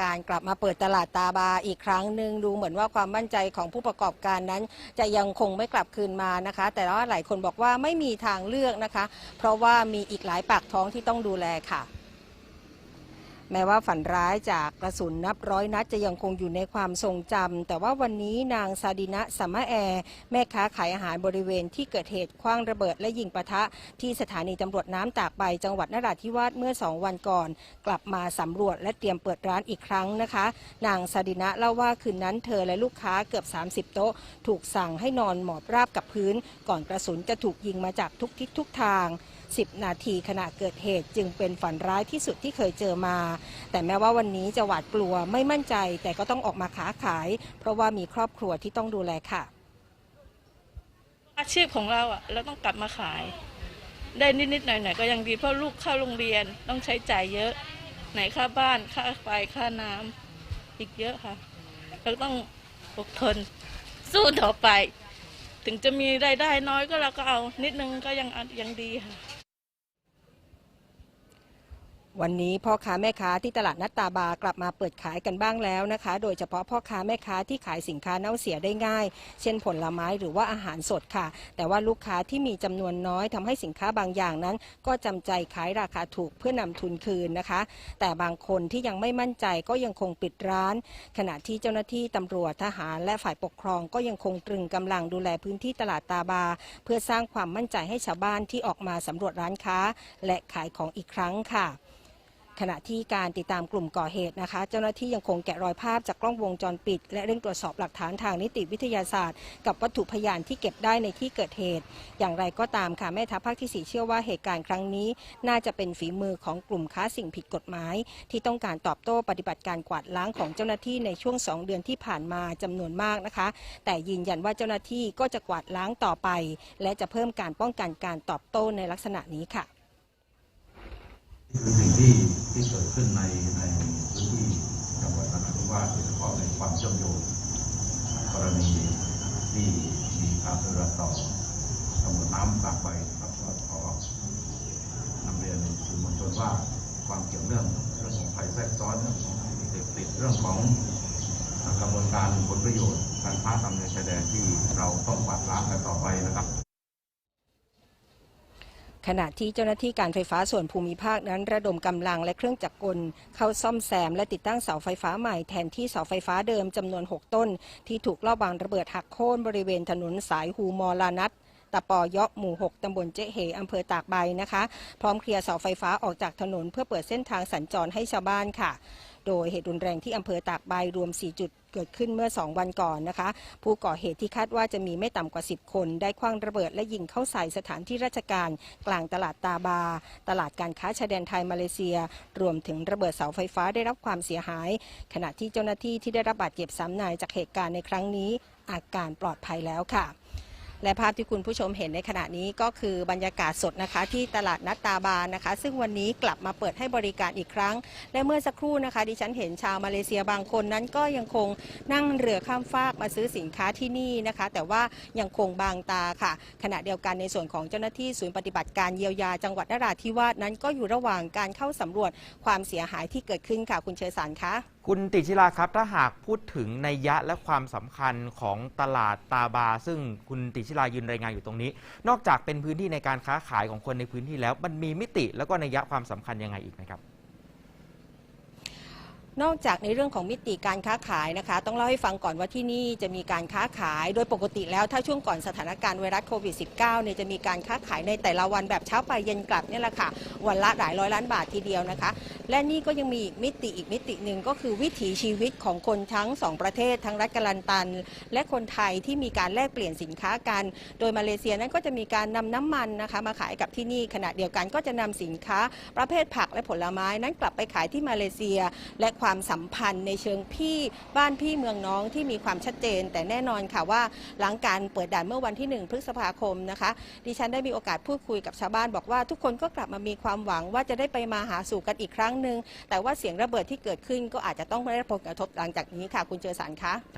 การกลับมาเปิดตลาดตาบาอีกครั้งหนึ่งดูเหมือนว่าความมั่นใจของผู้ประกอบการนั้น จะยังคงไม่กลับคืนมานะคะ แต่ว่าหลายคนบอกว่าไม่มีทางเลือกนะคะ เพราะว่ามีอีกหลายปากท้องที่ต้องดูแลค่ะ แม้ว่าฝันร้ายจากกระสุนนับร้อยนัดจะยังคงอยู่ในความทรงจำ แต่ว่าวันนี้นางซาดินะสัมมาแอร์ แม่ค้าขายอาหารบริเวณที่เกิดเหตุคว้างระเบิดและยิงปะทะ ที่สถานีตำรวจน้ำตากใบจังหวัดนราธิวาสเมื่อสองวันก่อน กลับมาสำรวจและเตรียมเปิดร้านอีกครั้งนะคะ นางซาดินะเล่าว่าคืนนั้นเธอและลูกค้าเกือบ 30 โต๊ะ ถูกสั่งให้นอนหมอบราบกับพื้น ก่อนกระสุนจะถูกยิงมาจากทุกทิศทุกทาง 10 นาทีขณะเกิดเหตุจึงเป็นฝันร้ายที่สุดที่เคยเจอมา แต่แม้ว่าวันนี้จะหวาดกลัวไม่มั่นใจ แต่ก็ต้องออกมาค้าขาย เพราะว่ามีครอบครัวที่ต้องดูแลค่ะ อาชีพของเราอะเราต้องกลับมาขาย ได้นิดๆหน่อยๆก็ยังดีเพราะลูกเข้าโรงเรียนต้องใช้จ่ายเยอะ ไหนค่าบ้านค่าไฟค่าน้ำอีกเยอะค่ะ เราต้องอดทนสู้ต่อไป ถึงจะมีรายได้น้อยก็เราก็เอานิดนึงก็ยังยังดีค่ะ วันนี้พ่อค้าแม่ค้าที่ตลาดนัดตาบากลับมาเปิดขายกันบ้างแล้วนะคะ โดยเฉพาะพ่อค้าแม่ค้าที่ขายสินค้าเน่าเสียได้ง่าย เช่นผลไม้หรือว่าอาหารสดค่ะ แต่ว่าลูกค้าที่มีจำนวนน้อยทำให้สินค้าบางอย่างนั้น ก็จำใจขายราคาถูกเพื่อนำทุนคืนนะคะ แต่บางคนที่ยังไม่มั่นใจก็ยังคงปิดร้าน ขณะที่เจ้าหน้าที่ตำรวจทหารและฝ่ายปกครองก็ยังคงตรึงกำลังดูแลพื้นที่ตลาดตาบา เพื่อสร้างความมั่นใจให้ชาวบ้านที่ออกมาสำรวจร้านค้า และขายของอีกครั้งค่ะ ขณะที่การติดตามกลุ่มก่อเหตุนะคะ เจ้าหน้าที่ยังคงแกะรอยภาพจากกล้องวงจรปิด และเร่งตรวจสอบหลักฐานทางนิติวิทยาศาสตร์ กับวัตถุพยานที่เก็บได้ในที่เกิดเหตุ อย่างไรก็ตามค่ะแม่ทัพภาคที่ 4 เชื่อว่าเหตุการณ์ครั้งนี้ น่าจะเป็นฝีมือของกลุ่มค้าสิ่งผิดกฎหมาย ที่ต้องการตอบโต้ปฏิบัติการกวาดล้างของเจ้าหน้าที่ในช่วง 2 เดือนที่ผ่านมาจำนวนมากนะคะ แต่ยืนยันว่าเจ้าหน้าที่ก็จะกวาดล้างต่อไป และจะเพิ่มการป้องกันการตอบโต้ในลักษณะนี้ค่ะ คือสิ่งที่ ที่เกิดขึ้นในในพื้นที่จังหวัดนราธิวาสโดยเฉพาะในความเชื่อมโยงกรณีที่มีการเรือต่อตำรวจน้ำตากใบนะครับก็ขอนำเรียนสื่อมวลชนว่าความเกี่ยวเนื่องเรื่องของภัยแทรกซ้อนเรื่องของเสพติดเรื่องของกระบวนการผลประโยชน์การค้าทำในชายแดนที่เราต้องกวาดล้างกันต่อไปนะครับ ขณะที่เจ้าหน้าที่การไฟฟ้าส่วนภูมิภาคนั้น ระดมกำลังและเครื่องจักรกล เข้าซ่อมแซมและติดตั้งเสาไฟฟ้าใหม่แทนที่เสาไฟฟ้าเดิมจำนวน 6 ต้น ที่ถูกลอบวางระเบิดหักโค่นบริเวณถนนสายฮูมอลานัทตะปอยะหมู่ 6 ตำบลเจ๊เหอำเภอตากใบนะคะ พร้อมเคลียร์เสาไฟฟ้าออกจากถนนเพื่อเปิดเส้นทางสัญจรให้ชาวบ้านค่ะ โดยเหตุรุนแรงที่อำเภอตากใบรวม 4 จุดเกิดขึ้นเมื่อ 2 วันก่อนนะคะ ผู้ก่อเหตุที่คาดว่าจะมีไม่ต่ำกว่า 10 คน ได้คว้างระเบิดและยิงเข้าใส่สถานที่ราชการ กลางตลาดตาบา ตลาดการค้าชายแดนไทยมาเลเซีย รวมถึงระเบิดเสาไฟฟ้าได้รับความเสียหาย ขณะที่เจ้าหน้าที่ที่ได้รับบาดเจ็บสามนายจากเหตุการณ์ในครั้งนี้ อาการปลอดภัยแล้วค่ะ และภาพที่คุณผู้ชมเห็นในขณะนี้ก็คือบรรยากาศสดนะคะที่ตลาดนัดตาบานนะคะ ซึ่งวันนี้กลับมาเปิดให้บริการอีกครั้ง และเมื่อสักครู่นะคะ ดิฉันเห็นชาวมาเลเซียบางคนนั้นก็ยังคงนั่งเรือข้ามฟากมาซื้อสินค้าที่นี่นะคะ แต่ว่ายังคงบางตาค่ะ ขณะเดียวกันในส่วนของเจ้าหน้าที่ศูนย์ปฏิบัติการเยียวยาจังหวัดนราธิวาสนั้นก็อยู่ระหว่างการเข้าสำรวจความเสียหายที่เกิดขึ้นค่ะ คุณเชยสารคะคุณติชิราครับถ้าหากพูดถึงในยะและความสำคัญของตลาดตาบา ซึ่งคุณติชิรายืนรายงานอยู่ตรงนี้ นอกจากเป็นพื้นที่ในการค้าขายของคนในพื้นที่แล้ว มันมีมิติแล้วก็นัยยะความสำคัญยังไงอีกไหมครับนอกจากในเรื่องของมิติการค้าขายนะคะ ต้องเล่าให้ฟังก่อนว่าที่นี่จะมีการค้าขาย โดยปกติแล้วถ้าช่วงก่อนสถานการณ์ไวรัสโควิด -19 เนี่ยจะมีการค้าขายในแต่ละวันแบบเช้าไปเย็นกลับเนี่ยแหละค่ะ วันละหลายร้อยล้านบาททีเดียวนะคะ และนี่ก็ยังมีอีกมิติอีกมิติหนึ่งก็คือวิถีชีวิตของคนทั้งสองประเทศ ทั้งรัฐกาลันตัน และคนไทยที่มีการแลกเปลี่ยนสินค้ากัน โดยมาเลเซียนั้นก็จะมีการนำน้ำมันนะคะมาขายกับที่นี่ขณะเดียวกันก็จะนำสินค้า ประเภทผักและผลไม้นั้นกลับไปขายที่มาเลเซีย และความสัมพันธ์ในเชิงพี่บ้านพี่เมืองน้องที่มีความชัดเจน แต่แน่นอนค่ะว่าหลังการเปิดด่านเมื่อวันที่ 1 พฤษภาคมนะคะดิฉันได้มีโอกาสพูดคุยกับชาวบ้านบอกว่าทุกคนก็กลับมามีความหวังว่าจะได้ไปมาหาสู่กันอีกครั้งหนึ่งแต่ว่าเสียงระเบิดที่เกิดขึ้นก็อาจจะต้องได้รับผลกระทบหลังจากนี้ค่ะ คุณเจอสารคะ